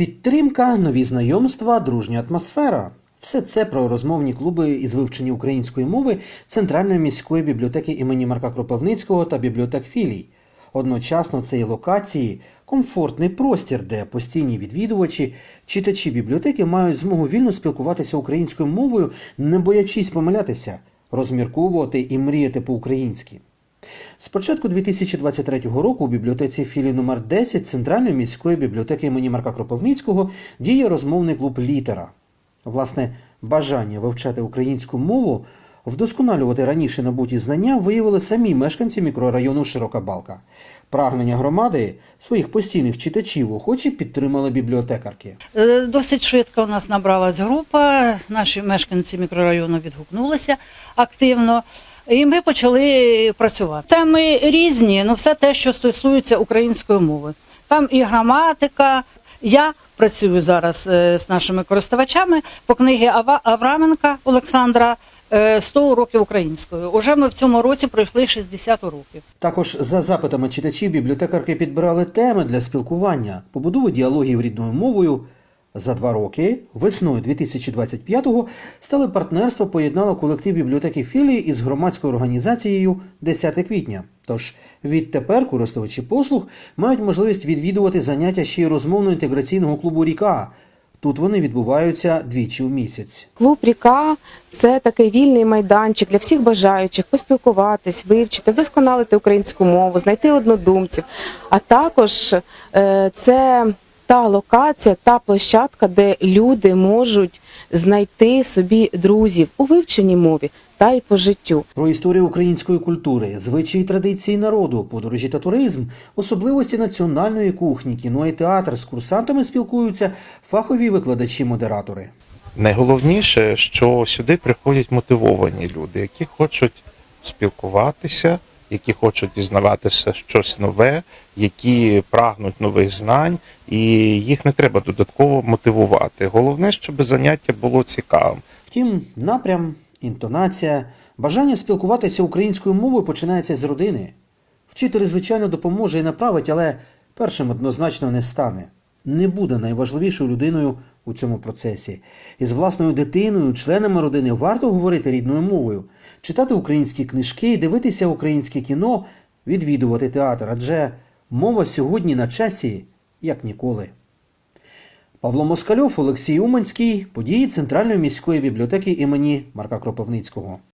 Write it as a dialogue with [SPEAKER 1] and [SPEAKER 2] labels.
[SPEAKER 1] Підтримка, нові знайомства, дружня атмосфера. Все це про розмовні клуби із вивчення української мови Центральної міської бібліотеки імені Марка Кропивницького та бібліотек філій. Одночасно це і локації, комфортний простір, де постійні відвідувачі, читачі бібліотеки мають змогу вільно спілкуватися українською мовою, не боячись помилятися, розмірковувати і мріяти по-українськи. З початку 2023 року у бібліотеці філії номер 10 Центральної міської бібліотеки імені Марка Кропивницького діє розмовний клуб Літера. Власне, бажання вивчати українську мову, вдосконалювати раніше набуті знання виявили самі мешканці мікрорайону Широка Балка. Прагнення громади своїх постійних читачів охоче підтримали бібліотекарки.
[SPEAKER 2] Е, Досить швидко у нас набралась група. Наші мешканці мікрорайону відгукнулися активно. І ми почали працювати. Теми різні, ну все те, що стосується української мови. Там і граматика. Я працюю зараз е, з нашими користувачами по книгі Авраменка Олександра е, «100 уроків української. Уже ми в цьому році пройшли 60 уроків.
[SPEAKER 1] Також за запитами читачів бібліотекарки підбирали теми для спілкування, побудови діалогів рідною мовою. За два роки, весною 2025-го, стале партнерство поєднало колектив бібліотеки філії із громадською організацією 10 квітня. Тож відтепер користувачі послуг мають можливість відвідувати заняття ще й розмовно-інтеграційного клубу Ріка. Тут вони відбуваються двічі у місяць.
[SPEAKER 3] Клуб Ріка це такий вільний майданчик для всіх бажаючих поспілкуватись, вивчити, вдосконалити українську мову, знайти однодумців. А також е, це та локація, та площадка, де люди можуть знайти собі друзів у вивченій мові та й по життю.
[SPEAKER 1] Про історію української культури, звичаї традиції народу, подорожі та туризм, особливості національної кухні, кіно і театр з курсантами спілкуються фахові викладачі-модератори.
[SPEAKER 4] Найголовніше, що сюди приходять мотивовані люди, які хочуть спілкуватися, які хочуть дізнаватися щось нове, які прагнуть нових знань, і їх не треба додатково мотивувати. Головне, щоб заняття було цікавим.
[SPEAKER 1] Втім, напрям, інтонація, бажання спілкуватися українською мовою починається з родини. Вчитель, звичайно, допоможе і направить, але першим однозначно не стане. Не буде найважливішою людиною у цьому процесі. Із власною дитиною, членами родини варто говорити рідною мовою, читати українські книжки, дивитися українське кіно, відвідувати театр, адже мова сьогодні на часі, як ніколи. Павло Москальов, Олексій Уманський, події Центральної міської бібліотеки імені Марка Кропивницького.